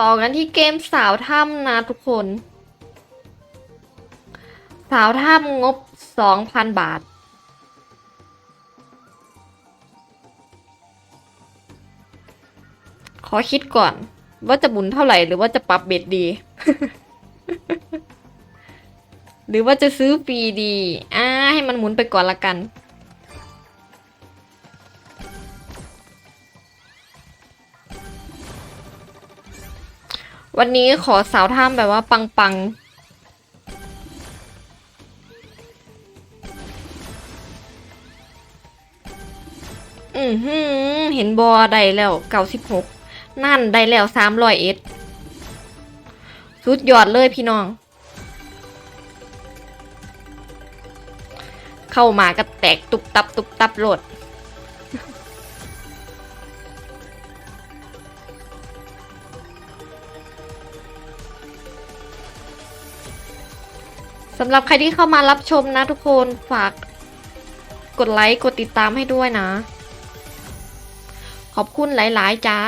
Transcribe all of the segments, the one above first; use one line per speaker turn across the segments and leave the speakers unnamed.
ต่อกันที่เกมสาวถ้ำนะทุกคน สาวถ้ำงบ 2,000 บาท ขอคิดก่อน ว่าจะบุนเท่าไหร่หรือว่าจะปรับเบ็ดดี หรือว่าจะซื้อฟรีดี อ่า ให้มันหมุนไปก่อนละกัน วันนี้ขอสาวถ้ำแบบว่าปังๆอือหือเห็นบอได้แล้วเก้าสิบหกนั่นได้แล้วสามร้อยเอ็ดสุดยอดเลยพี่น้อง เข้ามาก็แตกตุบตับตุบตับโหลด สำหรับใครที่เข้ามารับชมนะทุกคนฝากกดไลค์กดติดตามให้ด้วยนะ ขอบคุณหลาย ๆ จ้า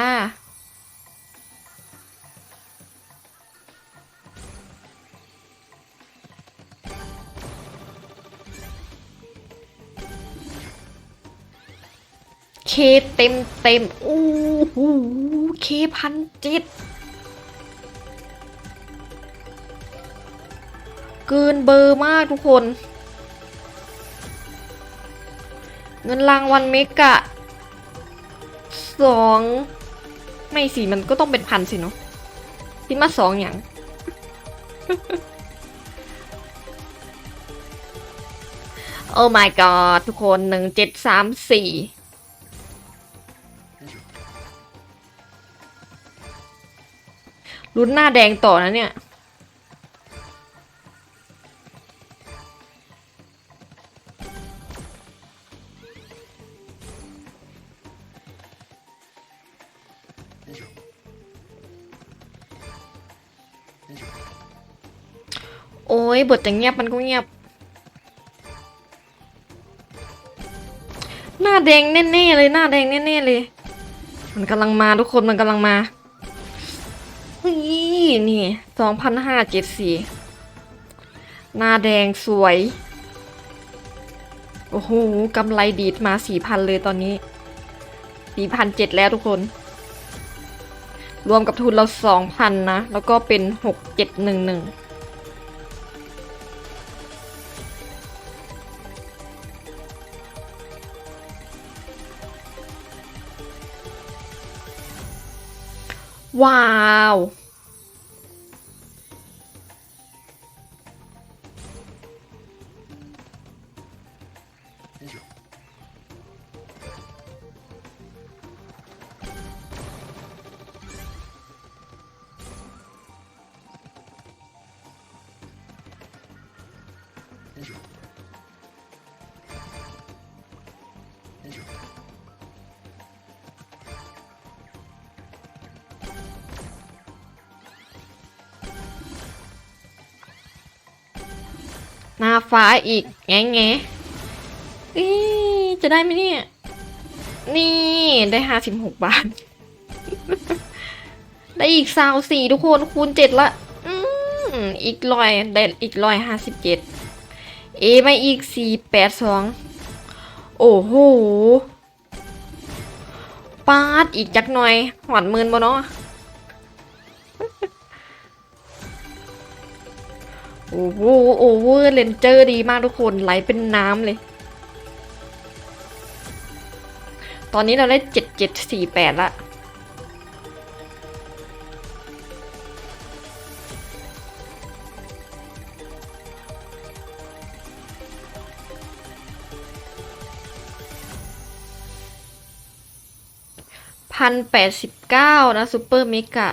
เคเต็มเต็มอู้หูเคพันเจ็ด เกินเบอร์มากทุกคน เงินรางวัลเมกะสองไม่สิมันก็ต้องเป็นพันสิเนาะที่มาสองอย่าง โอ้ my god ทุกคนหนึ่งเจ็ดสามสี่ลุ้นหน้าแดงต่อนะเนี่ย โอ้ยบทจะเงียบมันก็เงียบ หน้าแดงแน่ๆเลยหน้าแดงแน่ๆเลย มันกำลังมาทุกคนมันกำลังมาเฮ้ยนี่สองพันห้าเจ็ดสี่หน้าแดงสวย โอ้โหกำไรดีดมาสี่พันเลยตอนนี้สี่พันเจ็ดแล้วทุกคน รวมกับทุนเราสองพันนะ แล้วก็เป็นหกเจ็ดหนึ่งหนึ่งว้าว หน้าฟ้าอีก แงแงอีจะได้ไหมเนี่ย นี่ได้ห้าสิบหกบาท ได้อีกซาวสี่ทุกคนคูณเจ็ดละอืมอีกร้อยได้อีกร้อยห้าสิบเจ็ดเอมาอีกสี่แปดสองโอ้โหปาดอีกจักหน่อยหวานหมื่นบ่เนาะ อ้โหโอเวอร์เลนเจอร์ดีมากทุกคนไหลเป็นน้ำเลย ตอนนี้เราได้เจ็ดเจ็ดสี่แปดละพันแปดสิบเก้านะซูเปอร์เมกะ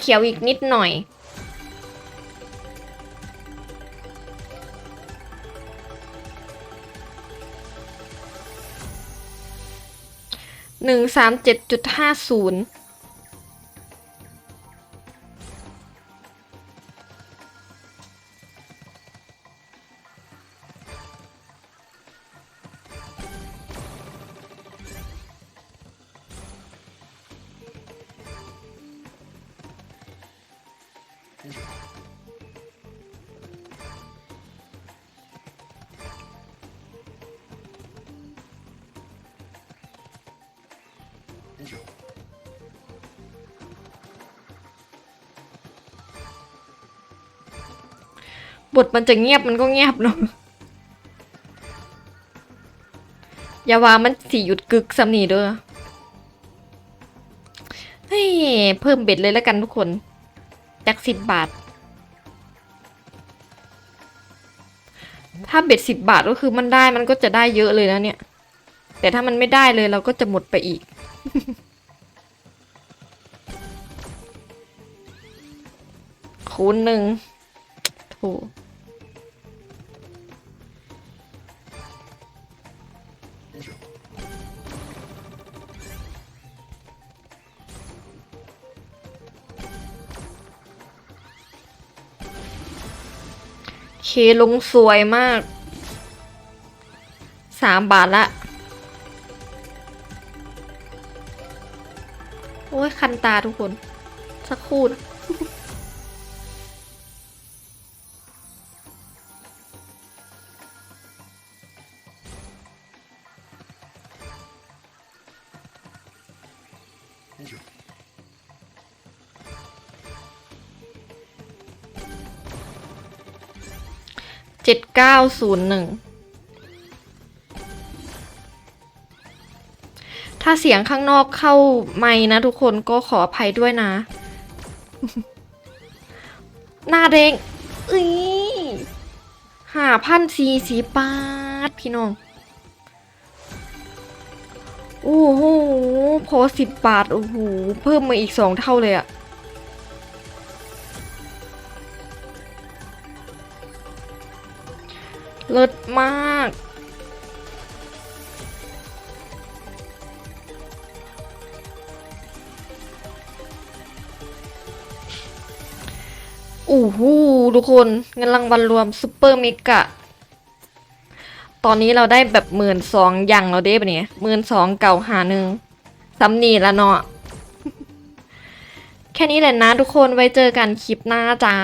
เขียวอีกนิดหน่อย หนึ่งสามเจ็ดจุดห้าศูนย์ บทมันจะเงียบมันก็เงียบเนาะอย่าว่ามันสีหยุดกึกสำนีเด้อเฮ้ยเพิ่มเบ็ดเลยแล้วกันทุกคน จากสิบบาท ถ้าเบ็ดสิบบาทก็คือมันได้มันก็จะได้เยอะเลยนะเนี่ย แต่ถ้ามันไม่ได้เลยเราก็จะหมดไปอีก คูณหนึ่งโถเลงสวยมาก สามบาทละ โอ้ยคันตาทุกคน สักครู่นะ เจ็ดเก้าศูนย์หนึ่งถ้าเสียงข้างนอกเข้าไม่นะทุกคนก็ขออภัยด้วยนะ หน้าแดงอุ้ยหาพันสี่สีบาทพี่น้องโอ้โหพอสิบบาท โอ้โห เพิ่มมาอีกสองเท่าเลยอะ เลิศมากโอ้โหทุกคนเงินรางวัลรวมซุปเปอร์เมกะ ตอนนี้เราได้แบบหมื่นสองอย่างเราได้ปะเนี่ยหมื่นสองเก่าหาหนึ่งซ้ำนี่ละเนาะแค่นี้แหละนะทุกคนไว้เจอกันคลิปหน้าจ้า